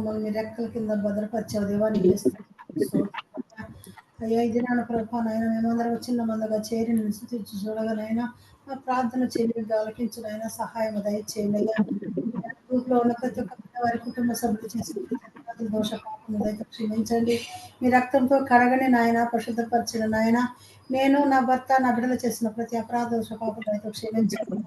మమ్మల్ని రెక్కల కింద భద్రపరిచావు దేవాన్ని అయ్యా ఇది నాన్న ప్రభా నాయన మేమందరం చిన్న మందగా చేరి నిలిచి చూడగలైనా మా ప్రార్థన చెల్లింపు ఆలకించడైనా సహాయం దయచేయండి. అయ్యా గ్రూప్లో ఉన్న ప్రతి ఒక్క వారి కుటుంబ సభ్యులు చేసిన దోష పాపం క్షమించండి. మీ రక్తంతో కడగని నాయన పరిశుద్ధపరిచిన నాయన నేను నా భర్త నా బిడ్డలు చేసిన ప్రతి అపరాధ దోష పాపం దయతో క్షమించండి.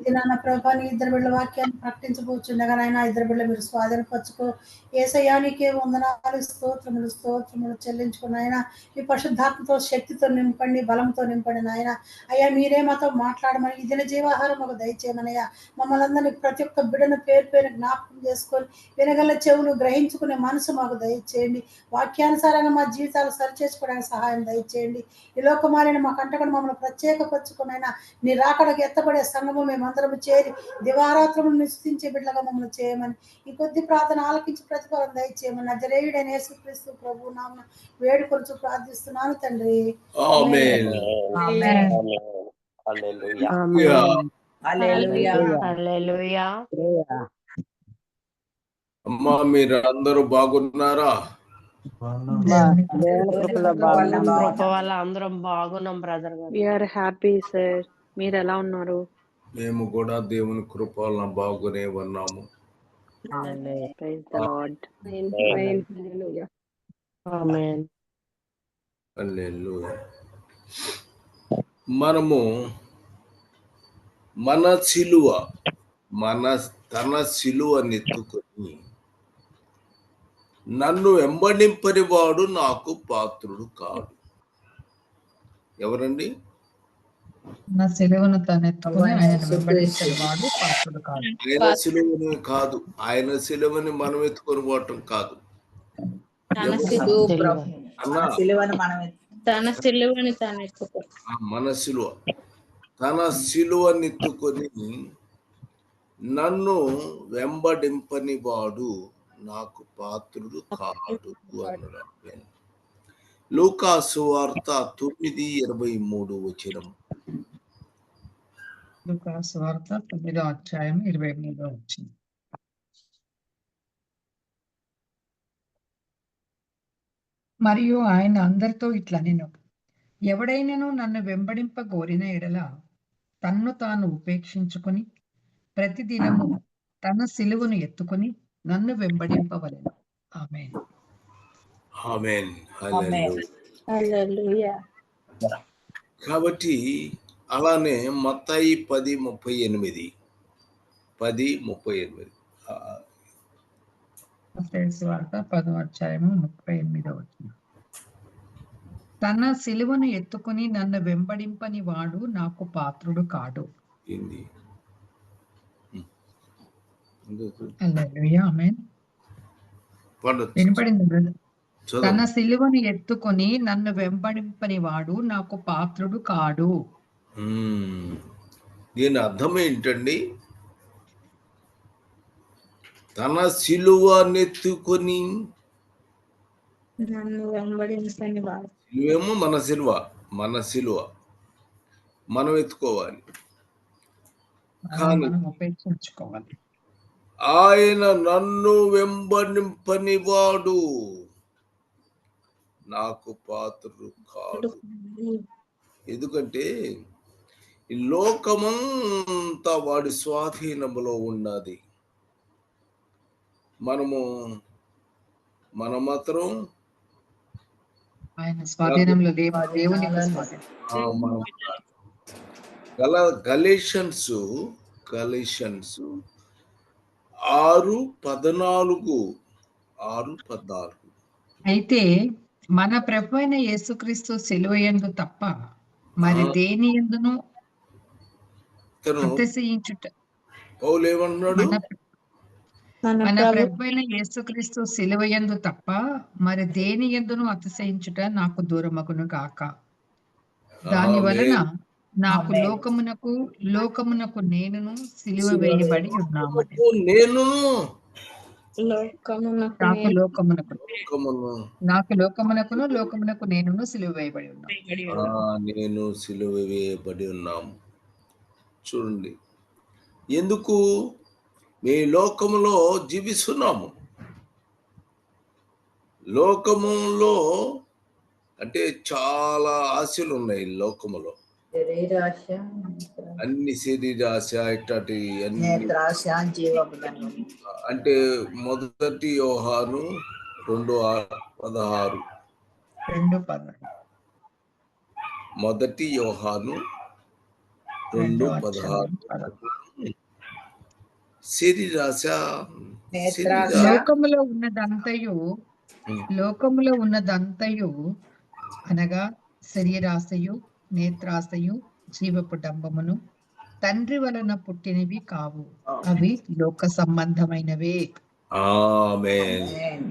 ఇది నాన్న ప్రభా నీ ఇద్దరు బిడ్డల వాక్యాన్ని ప్రకటించబోచుండగా నాయన ఇద్దరు బిడ్డలు మీరు స్వాధీనపరచుకో. ఏసయానికే వందనాలు స్తోత్రములు స్తోత్రములు చెల్లించుకున్న ఆయన మీ పరిశుద్ధాత్మతో శక్తితో నింపండి బలంతో నింపండి నాయన. అయ్యా మీరే మాతో మాట్లాడమని ఇదిన జీవాహారం ఒక దయచేయమనయ్యా. మమ్మల్ని అందరినీ ప్రతి ఒక్క బిడ్డను పేరు పేరు జ్ఞాపకం చేసుకొని వినగల చెవులు గ్రహించుకునే మనసు మాకు దయచేయండి. వాక్యానుసారంగా మా జీవితాలు సరిచేసుకోవడానికి సహాయం దయచేయండి. ఈ లోకమాలిన మా కంటకుండా మమ్మల్ని ప్రత్యేకపరచుకునైనా నీ రాకడకు ఎత్తబడే మేము మేమందరం చేరి దివారాత్రములు నిశ్చితించే బిడ్డగా మమ్మల్ని చేయమని ఈ కొద్ది ప్రార్థన ఆలకించి ప్రతిఫలం దయచేయమని నజరేయుడైన యేసుక్రీస్తు ప్రభు నామ వేడుకొలుచు ప్రార్థిస్తున్నాను తండ్రి. ఆమేన్. ఆమేన్. హల్లెలూయా. హల్లెలూయా. హల్లెలూయా అమ్మా మీరు అందరూ బాగున్నారా అందరం బాగున్నాం బ్రదర్ గారు. వీఆర్ హ్యాపీ సార్ మీరు ఎలా ఉన్నారు? మేము కూడా దేవుని కృపలను బాగునే ఉన్నాము. Praise the lord amen hallelujah. మనము మన సిలువ మన తన సిలువ నెత్తుకొని నన్ను వెంబడింపని వాడు నాకు పాత్రుడు కాడు. ఎవరండి? నా సెలవును తనెత్తుకుని ఆయన వెంబడించేవాడు పాత్రుడు కాదు. ఆయన సిలువని కాదు. ఆయన సిలువని మనం ఎత్తుకొని పోవటం కాదు. తన అన్నా. సిలువను మనం తన సిలువని తాను ఎత్తుకో ఆ మన సిలువ. తన సిలువ నెత్తుకొని నన్ను వెంబడింపని వాడు నాకు పాత్రుడు కాడు అన్నాడు లూకాసు వార్త తొమ్మిది ఇరవై మూడు వచనం. లూకాసు వార్త తొమ్మిదో అధ్యాయం ఇరవై మూడో వచ్చింది మరియు ఆయన అందరితో ఇట్లా నేను ఎవడైనను నన్ను వెంబడింప కోరిన ఎడల తన్ను తాను ఉపేక్షించుకొని ప్రతిదినము తన సిలువను ఎత్తుకొని నన్ను వెంబడింపవలెను ఆమె ఆమేన్. హల్లెలూయా. హల్లెలూయా. కాబట్టి అలానే మత్తాయి పది ముప్పై ఎనిమిది. పది ముప్పై ఎనిమిది. వార్త పదో అధ్యాయము ముప్పై తన సిలువను ఎత్తుకుని నన్ను వెంబడింపని వాడు నాకు పాత్రుడు కాడు. వినపడింది. తన సిలువను ఎత్తుకొని నన్ను వెంబడింపని వాడు నాకు పాత్రుడు కాడు. దీని అర్థం ఏంటండి? తన సిలువ నెత్తుకొని నన్ను వెంబడించని వాడు సిలువేమో మన సిలువ మన సిలువ. మనం ఎత్తుకోవాలి. ఆయన నన్ను వెంబడింపని వాడు నాకు పాత్రుడు కాడు ఎందుకంటే ఈ లోకమంతా వాడి స్వాధీనములో ఉన్నది. మనము మన మాత్రం స్వాధీనంలో దేవుని గల గలేషన్స్ గలేషన్స్ ఆరు పద్నాలుగు ఆరు పద్నాలుగు. అయితే మన ప్రభు అయిన యేసుక్రీస్తు సిలువయందు తప్ప మరి. దేని ఎందును అతిశయించుట మన ప్రభు అయిన యేసుక్రీస్తు సిలువయందు తప్ప మరి దేని ఎందును అతిశయించుట నాకు దూరమగును గాక దాని. వలన నాకు. లోకమునకు లోకమునకు నేనును సిలువ వేయబడి ఉన్నాము నేను నాకు నేను లోకమునకు లోకమును. నాకు లోకమునకును లోకమునకు నేనును సిలువ వేయబడి ఉన్నాను. ఆ, నేను సిలువ వేయబడి ఉన్నాము. చూడండి. ఎందుకు? మీ లోకములో జీవిస్తున్నాము. లోకములో అంటే చాలా ఆశలు ఉన్నాయి లోకములో. అన్ని శరీరాశ ఇట్లాంటి అంటే మొదటి యోహాను రెండు పదహారు. రెండు పదహారు. మొదటి యోహాను రెండు పదహారు. శరీరాశ లోకములో ఉన్నదంతయు. లోకములో ఉన్నదంతయు అనగా శరీరాశయు నేత్రాశయు జీవపు డంబమును తండ్రి వలన పుట్టినవి కావు. అవి లోక సంబంధమైనవే. ఆమేన్.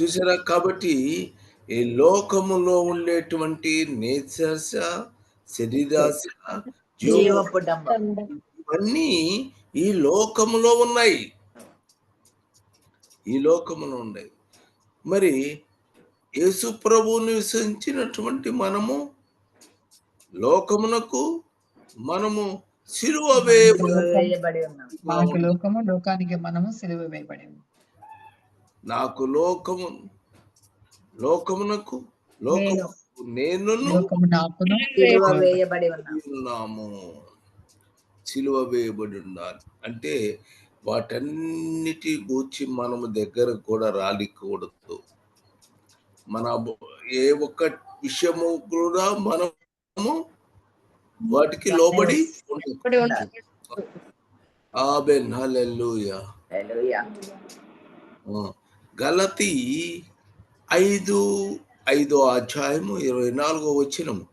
చూసారా కాబట్టి ఈ లోకములో ఉండేటువంటి నేత్రాశ శరీరాశ ఇవన్నీ ఈ లోకములో ఉన్నాయి. ఈ లోకములో ఉన్నాయి. మరి యేసు ప్రభువుని విశ్వసించినటువంటి మనము లోకమునకు మనము సిలువ వేయబడి మనకు లోకము లోకానికి మనము సిలువ వేయబడి. నాకు లోకము లోకమునకు లోకము నేను ఉన్నాము. సిలువ వేయబడి ఉండాలి. అంటే వాటన్నిటి గూర్చి మనము దగ్గర కూడా రాలికూడదు మన ఏ ఒక్క విషయము కూడా మనము వాటికి లోబడి ఉండదు ఆబెన్ హల్లెలూయా. హల్లెలూయా. ఆ, గలతి ఐదు ఐదో అధ్యాయము ఇరవై నాలుగో వచ్చినము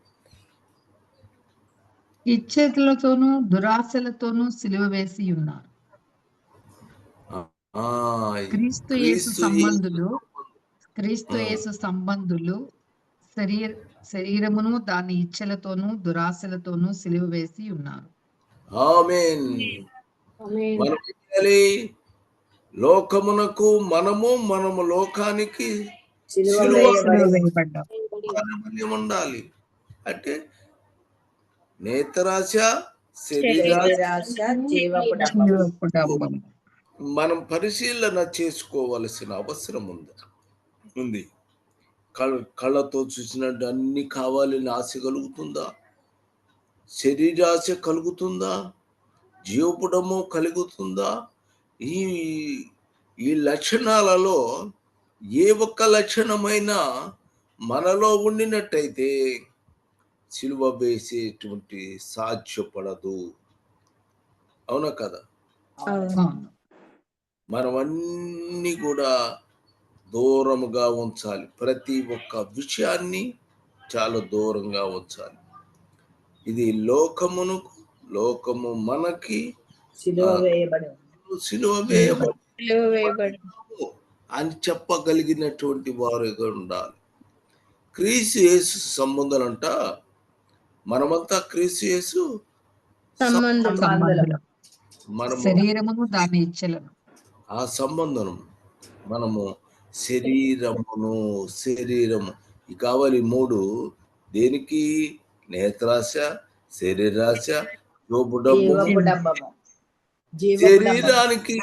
ఇచ్చేతులతోనూ దురాశలతోనూ సిలువ వేసి ఉన్నారు. ఆ, క్రీస్తు యేసు క్రీస్తు సంబంధులు క్రీస్తు. యేసు సంబంధులు శరీర శరీరమును దాని ఇచ్చలతోనూ దురాశలతోనూ సిలువ వేసి ఉన్నారు. లోకమునకు మనము మనము లోకానికి ఉండాలి. అంటే నేత్రాశ. మనం పరిశీలన చేసుకోవలసిన అవసరం ఉంది. ఉంది కళ్ళ కళ్ళతో చూసినట్టు అన్ని కావాలని ఆశ కలుగుతుందా? శరీరాశ కలుగుతుందా? జీవపుడము కలుగుతుందా? ఈ ఈ లక్షణాలలో ఏ ఒక్క లక్షణమైనా మనలో ఉండినట్టయితే సిలువ వేసేటువంటి సాధ్యపడదు. అవునా కదా? అవును. మనం అన్ని కూడా దూరముగా ఉంచాలి. ప్రతి ఒక్క విషయాన్ని చాలా దూరంగా ఉంచాలి. ఇది లోకమునకు లోకము మనకి సిలువ వేయబడి అని చెప్పగలిగినటువంటి వారుగా ఉండాలి? క్రీస్తు యేసు సంబంధాలంట. మనమంతా క్రీస్తు యేసు మనము శరీరమును దాని ఇచ్చలను ఆ సంబంధం మనము శరీరమును శరీరము. ఈ కావాలి మూడు. దేనికి? నేత్రాశ శరీరాశ జీవపు డంబము శరీరానికి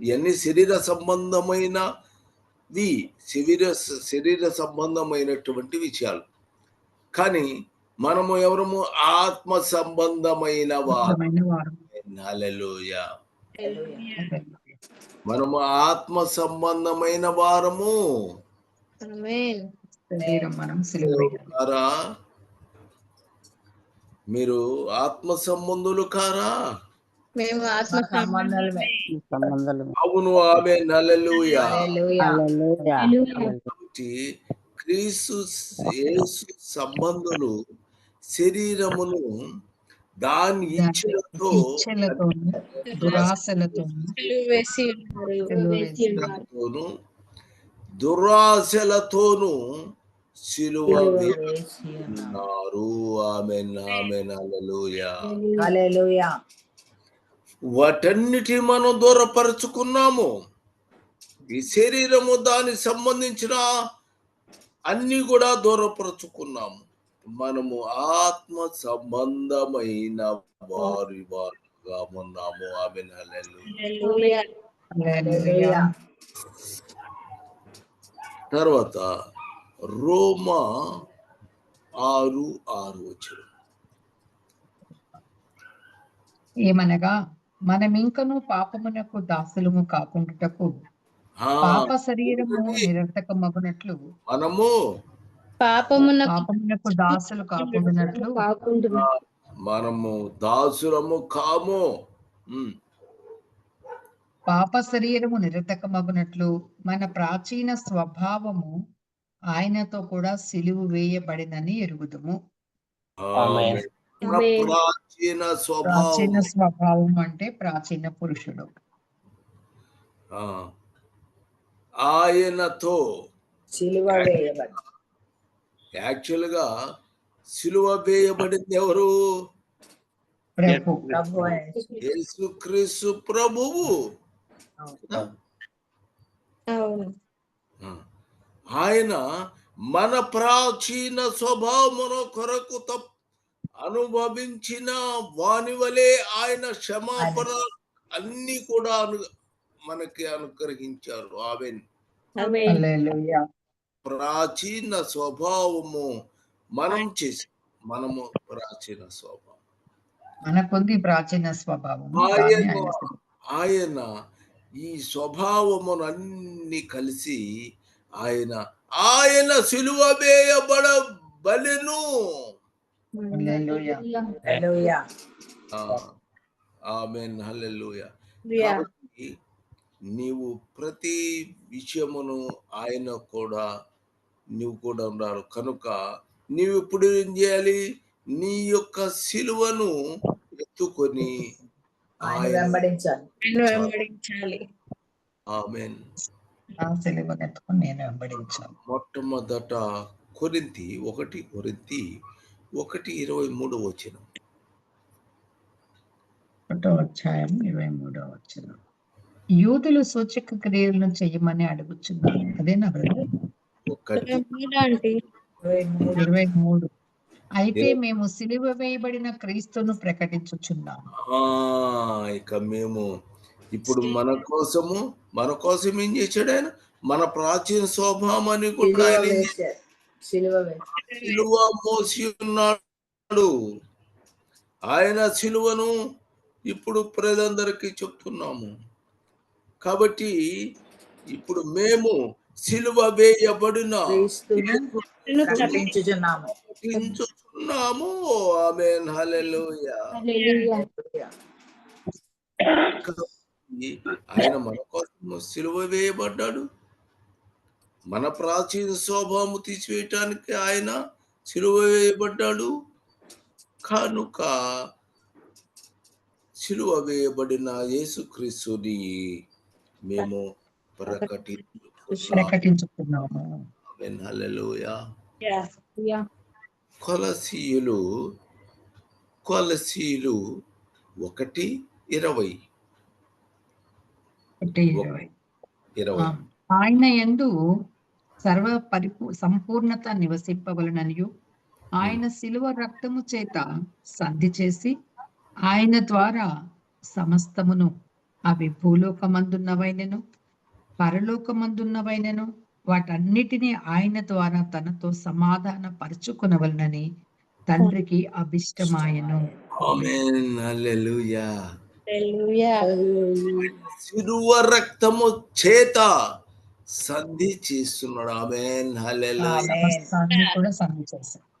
ఇవన్నీ శరీర సంబంధమైనవి? శరీర శరీర సంబంధమైనటువంటి విషయాలు. కానీ మనము ఎవరము? ఆత్మ సంబంధమైన వారు ఇష్టమైన వారు హల్లెలూయా హల్లెలూయా. మనము ఆత్మ సంబంధమైన వారము. మీరు ఆత్మ సంబంధులు కారా? మేము ఆత్మ ఆత్మ సంబంధాలమే. సంబంధాలు అవును ఆమె కాబట్టి క్రీస్తు యేసు సంబంధులు శరీరమును దాని ఇచ్చలతో ఇచ్చలతోను దురాశలతోను. దురాశలతోను సిలువ. వేస్తున్నారు. ఆమె ఆమె నల్లెలూయా హల్లెలూయా. వాటన్నిటి మనం దూరపరుచుకున్నాము. ఈ శరీరము దానికి సంబంధించిన అన్ని కూడా దూరపరుచుకున్నాము. మనము ఆత్మ సంబంధమైన వారి వారుగా ఉన్నాము. ఆమె హల్లెలూయా. హల్లెలూయా. తర్వాత రోమా ఆరు ఆరు వచ్చారు ఏమనగా మనమింకను పాపమునకు దాసులము కాకుండాటకు పాప శరీరము నిరర్థకమగునట్లు మనము పాపమునకు దాసులు కాకుండానట్లు. మనము దాసులము కాము. పాప శరీరము నిరర్థకమగునట్లు మన ప్రాచీన స్వభావము ఆయనతో కూడా సిలువు వేయబడినని ఎరుగుదుము. ప్రాచీన స్వభావం. ప్రాచీన స్వభావం అంటే ప్రాచీన పురుషుడు. ఆ, ఆయనతో సిలువ వేయబడి యాక్చువల్గా సిలువ వేయబడింది ఎవరు? యేసుక్రీస్తు. ప్రభువు. ఆయన మన ప్రాచీన స్వభావమును కొరకు తప్ అనుభవించిన వాని వలె ఆయన క్షమాపణ అన్ని కూడా అను మనకి అనుగ్రహించారు. ఆమెన్. హల్లెలూయా. ప్రాచీన స్వభావము మనం చేసి మనము ప్రాచీన స్వభావం. మనకుంది ప్రాచీన స్వభావం ఆయన ఆయన ఈ స్వభావమును అన్ని కలిసి ఆయన ఆయన సిలువ వేయబడ బలెను హల్లెలూయా. హల్లెలూయా. ఆమెన్ నీవు ప్రతి విషయమును ఆయన కూడా నీవు కూడా ఉన్నారు కనుక నీవు ఇప్పుడు ఏం చేయాలి? నీ యొక్క సిలువను ఎత్తుకొని ఆయన ఆయన వెంబడించాలి. ఆయన వెంబడించాలి. ఆమెన్. నా సిలువను ఎత్తుకొని నేను వెంబడించాను మొట్టమొదట కొరింతి ఒకటి కొరింతి ఒకటి ఇరవై మూడు వచ్చిన ఒకటో అధ్యాయం ఇరవై మూడో వచ్చిన యూదులు సూచక క్రియలను చేయమని అడుగుచున్నాను. అదేనా బ్రదర్? ఇరవై మూడు అయితే మేము సిలువ వేయబడిన క్రీస్తును ప్రకటించుచున్నాము ఆ, ఇక మేము ఇప్పుడు మన కోసము మన కోసం ఏం చేశాడు ఆయన? మన ప్రాచీన స్వభావాన్ని కూడా ఆయన సిలువ మోసి ఉన్నాడు. ఆయన సిలువను ఇప్పుడు ప్రజలందరికీ చెప్తున్నాము. కాబట్టి ఇప్పుడు మేము సిలువ వేయబడిన ప్రకటించుచున్నాము. ప్రకటించుచున్నాము. ఆమెన్. హల్లెలూయా. హల్లెలూయా. ఆయన మన కోసం సిలువ వేయబడ్డాడు. మన ప్రాచీన స్వభావము తీసివేయటానికి ఆయన సిలువ వేయబడ్డాడు. కనుక సిలువ వేయబడిన యేసుక్రీస్తుని మేము ప్రకటించుతున్నాము ప్రకటించుకున్నాము. కొలసీయులు కొలసీలు ఒకటి ఇరవై. ఒకటి ఇరవై. ఆయన యందు సర్వ పరిపూ సంపూర్ణత నివసింపవలననియు. ఆయన శిలువ రక్తము చేత సంధి చేసి ఆయన ద్వారా సమస్తమును అవి భూలోకమందున్నవైనను పరలోకమందున్నవైనను వాటన్నిటినీ ఆయన ద్వారా తనతో సమాధాన పరుచుకునవలనని తండ్రికి అభిష్టమాయను. ఆమేన్. హల్లెలూయా. హల్లెలూయా. సిలువ రక్తము చేత సంధి చేస్తున్నాడు. ఆమెన్.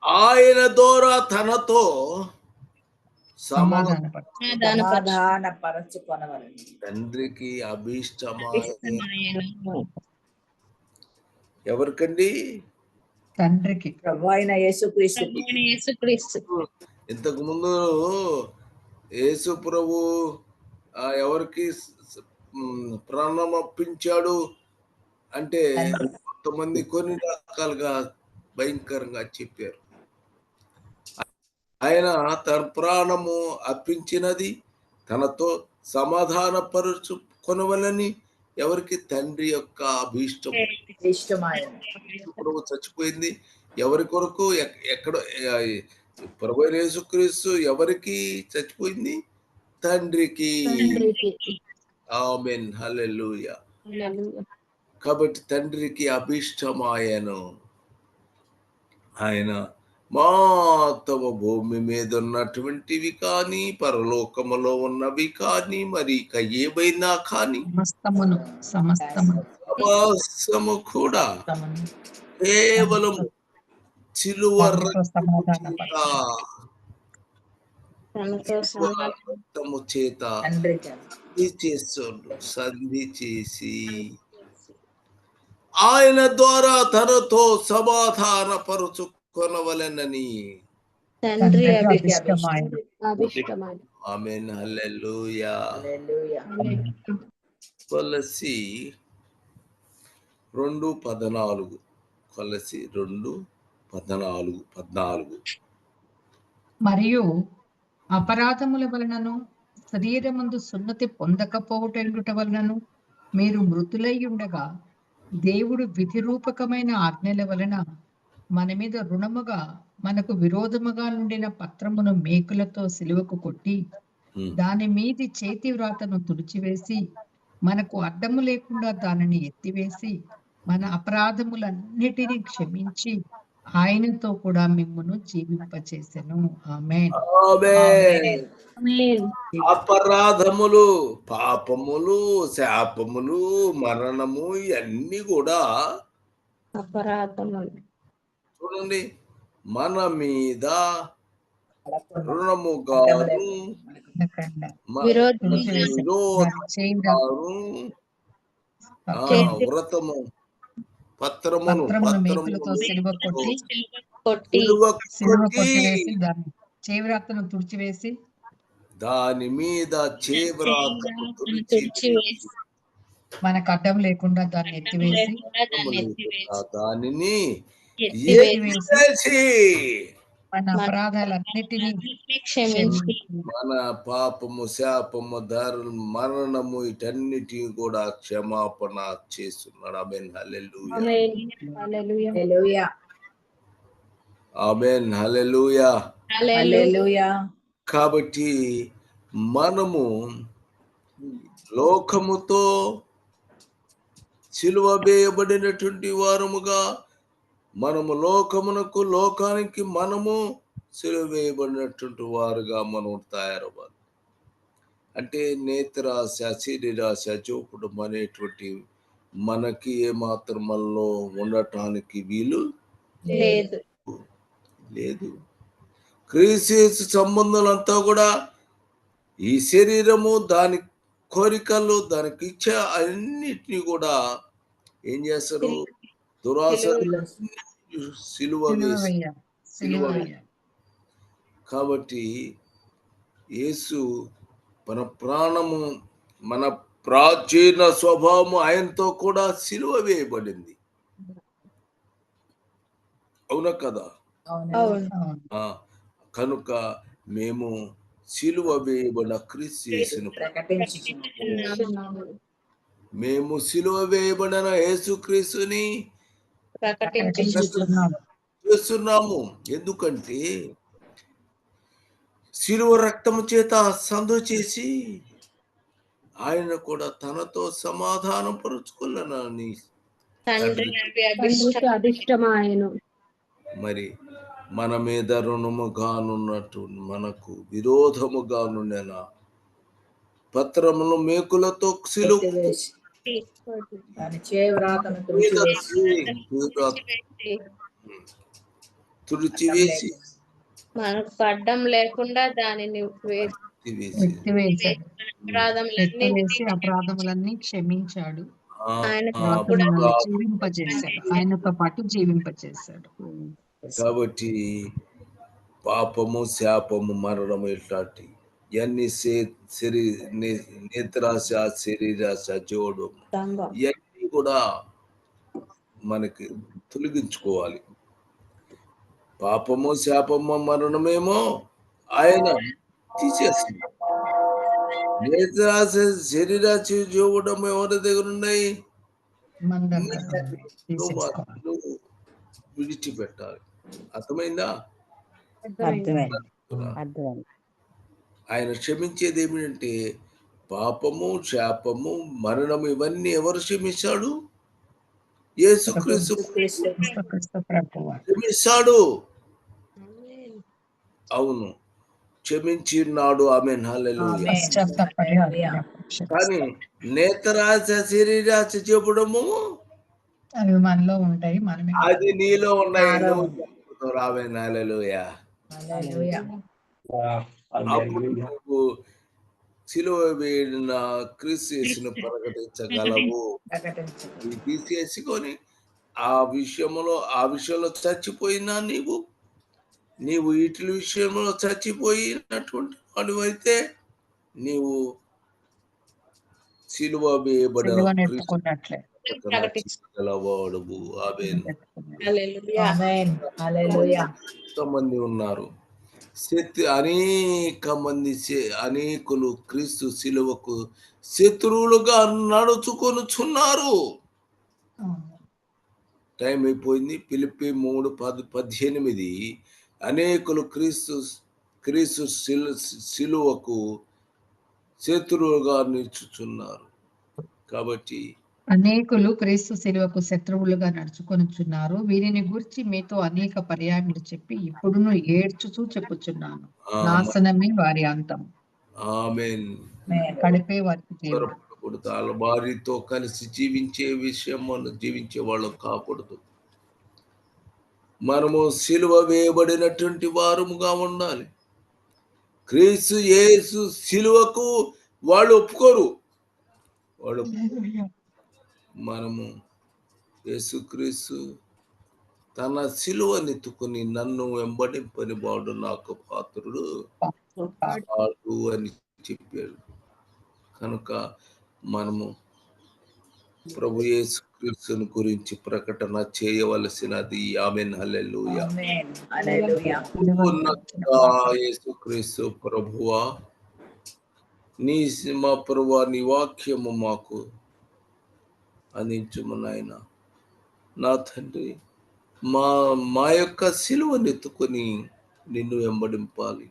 ఆయన ద్వారా తనతో తండ్రికి అభీష్టమైన. ఎవరికండి? తండ్రికి. యేసుక్రీస్తు. ఇంతకు ముందు యేసు ప్రభు ఆ, ఎవరికి ప్రాణం అప్పించాడు అంటే కొంతమంది కొన్ని రకాలుగా భయంకరంగా చెప్పారు. ఆయన తన ప్రాణము అర్పించినది తనతో సమాధాన పరుచు కొనవలని ఎవరికి తండ్రి యొక్క అభీష్టం. ప్రభు చచ్చిపోయింది. ఎవరి కొరకు ఎక్- ఎక్కడ ప్రభు యేసుక్రీస్తు ఎవరికి చచ్చిపోయింది? తండ్రికి. ఆమెన్. హల్లెలూయా. కాబట్టి తండ్రికి అభిష్టమాయను. ఆయన మొత్తము భూమి మీద ఉన్నటువంటివి కానీ పరలోకములో ఉన్నవి కానీ మరి ఇక ఏవైనా కానీ సమస్తమును సమస్తమును. సమస్తము కూడా కేవలం సమాధాన చేత తనతో సమాధానం రక్తము చేత తండ్రి చేత. సంధి చేసి ఆయన ద్వారా తనతో సమాధాన పరుచుకొనవలెనని తండ్రి. కొలసి రెండు పద్నాలుగు. కొలసి రెండు పద్నాలుగు పద్నాలుగు. మరియు అపరాధముల వలనను శరీరమందు సున్నతి పొందకపోవటెండుట వలనను మీరు మృతులై ఉండగా దేవుడు విధిరూపకమైన ఆజ్ఞల వలన మన మీద రుణముగా మనకు విరోధముగా నుండిన పత్రమును మేకులతో సిలువకు కొట్టి. దాని మీది చేతి వ్రాతను తుడిచివేసి మనకు అడ్డము లేకుండా దానిని ఎత్తివేసి మన అపరాధములన్నిటినీ క్షమించి ఆయనతో కూడా మిమ్మును జీవింపచేసెను ఆమె ఆమేన్. ఆమేన్. అపరాధములు పాపములు శాపములు మరణము ఇవన్నీ కూడా అపరాధములు చూడండి. మన మీద పడకుండా రుణముగాను మ- విరోధముగా విరోధముగాను ఆ, చేతి వ్రతము పత్రమును కొట్టి కొట్టి కొట్టి చేవ్రాతను తుడిచివేసి దాని మీద చేవ్రాతము తుడిచి తుడిచివేసి మనకు అడ్డం లేకుండా దాన్ని ఎత్తివేసి దాన్ని మన అపరాధాలన్నిటినీ క్షమించి క్షమించి మన పాపము శాపము ధర మరణము వీటన్నిటిని కూడా క్షమాపణ చేస్తున్నాడు ఆమెన్ హల్లెలూయా ఆమేన్. హల్లెలూయా. హల్లెలూయా. ఆమెన్ హల్లెలూయా హల్లెలూయా. హల్లెలూయా. కాబట్టి మనము లోకముతో సిలువ వేయబడినటువంటి వారముగా మనము లోకమునకు లోకానికి మనము సిలువ వేయబడినటువంటి వారుగా మనం తయారవ్వాలి. అంటే నేత్రాశ శరీరాశ చూపడం అనేటువంటి మనకి ఏమాత్రం మనలో ఉండటానికి వీలు లేదు. లేదు. క్రీస్తు సంబంధాలంతా కూడా ఈ శరీరము దాని కోరికలు దానికి ఇచ్చ అన్నిటినీ కూడా ఏం చేస్తారు? దురాశ సిలువ సిలువ కాబట్టి యేసు మన ప్రాణము మన ప్రాచీన స్వభావము ఆయనతో కూడా సిలువ వేయబడింది. అవునా కదా? కనుక మేము సిలువ వేయబడిన క్రీస్తు యేసును ప్రకటించుచున్నాము. మేము సిలువ వేయబడిన యేసుక్రీస్తుని ప్రకటించి ప్రకటించుచున్నాం. చేస్తున్నాము. ఎందుకంటే సిలువ రక్తము చేత సందు చేసి ఆయన కూడా తనతో సమాధానం అభిష్టమాయను మరి మన మీద రుణముగానున్నట్టు మనకు విరోధముగానున్న పత్రములు మేకులతో సిలువ తుడిచివేసి మనకు అడ్డం లేకుండా దానిని అపరాధములన్నీ క్షమించాడు. జీవింపజేశాడు ఆయనతో పాటు జీవింపజేశాడు కాబట్టి పాపము శాపము మరణము ఇట్లాంటి నే- నేత్రాశ శరీరాశ జోడు. ఇవన్నీ కూడా మనకి తొలగించుకోవాలి పాపము శాపము మరణమేమో ఆయన తీసేస్తుంది నేత్రాశ శరీరాశ చూడడం ఎవరి దగ్గర ఉన్నాయి విడిచిపెట్టాలి అర్థమైంది. ఆయన క్షమించేది ఏమిటంటే పాపము శాపము మరణము ఇవన్నీ ఎవరు క్షమించాడు? ప్రభువు. క్షమిస్తాడు అవును. క్షమించినాడు ఆమె. కానీ నేత్రాశ శరీరాశ చెప్పడము అవి మనలో ఉంటాయి. మనమే అది నీలో ఉన్నాయి. ఆమె హల్లెలూయా. హల్లెలూయా. అప్పుడు నువ్వు సిలువ వేడిన క్రీస్తు యేసును ప్రకటించగలవు తీసేసుకొని ఆ విషయంలో ఆ విషయంలో చచ్చిపోయినా నీవు నీవు వీటి విషయంలో చచ్చిపోయినటువంటి వాడివైతే నీవు సిలువ వేయబడిన సిలువను క్రీస్తు ఎత్తుకున్నట్లే గలవాడువు ఆమెన్ ఎత్తుకున్నట్లే. హల్లెలూయా. ఆమేన్. హల్లెలూయా. మంది ఉన్నారు శత్రు అనేక మంది అనేకులు క్రీస్తు శిలువకు శత్రువులుగా నడుచుకొనుచున్నారు. టైం అయిపోయింది. పిలిపి మూడు పది పద్దెనిమిది. అనేకులు క్రీస్తు క్రీస్తు శిలు శిలువకు శత్రువులుగా నిల్చుచున్నారు. కాబట్టి అనేకులు క్రీస్తు శిలువకు శత్రువులుగా నడుచుకొనుచున్నారు. వీరిని గురించి మీతో అనేక పర్యాయములు చెప్పి ఇప్పుడును ఏడ్చుచూ చెప్పుచున్నాను. నాశనమే వారి అంతం. కడిపే వారికి వారితో కలిసి జీవించే విషయం మనం జీవించే వాళ్ళం కాకూడదు. మనము సిలువ వేయబడినటువంటి వారముగా ఉండాలి. క్రీస్తు యేసు సిలువకు వాళ్ళు ఒప్పుకోరు. వాళ్ళు మనము యేసుక్రీస్తు తన సిలువనెత్తుకుని నన్ను వెంబడింపని వాడు నాకు పాత్రుడు. అని చెప్పాడు. కనుక మనము ప్రభు యేసుక్రీస్తుని గురించి ప్రకటన చేయవలసినది. ఆమెన్. హల్లెలూయా. ఆమేన్. హల్లెలూయా. ఉన్నత యేసుక్రీస్తు ప్రభువా నీ మా ప్రభువా నీ వాక్యము మాకు అందించుము నాయన. నా తండ్రి మా మా యొక్క సిలువను ఎత్తుకొని నిన్ను వెంబడింపాలి.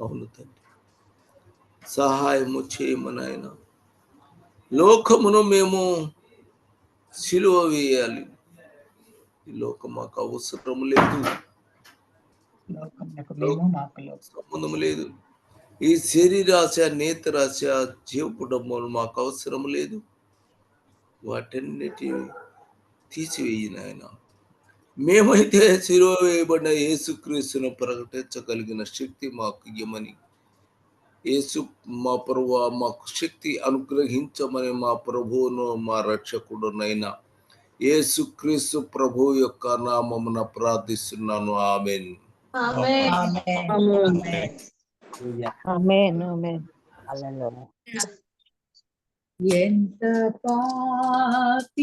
అవును తండ్రి. సహాయము చేయము నాయన. లోకమును మేము సిలువ వేయాలి. ఈ లోకం మాకు అవసరం లేదు. సంబంధం లేదు. ఈ శరీరాశ నేత్రాశ జీవపుడమ్మలు మాకు అవసరం లేదు. వాటన్నిటి తీసివేయి నాయన మేమైతే శిలువ వేయబడిన యేసుక్రీస్తును ప్రకటించగలిగిన శక్తి మాకు ఇవ్వమని యేసు మా ప్రభు మాకు శక్తి అనుగ్రహించమని మా ప్రభువును మా రక్షకుడునైనా యేసుక్రీస్తు ప్రభు యొక్క నామమున ప్రార్థిస్తున్నాను. Amen. Amen. Amen. Amen. Amen.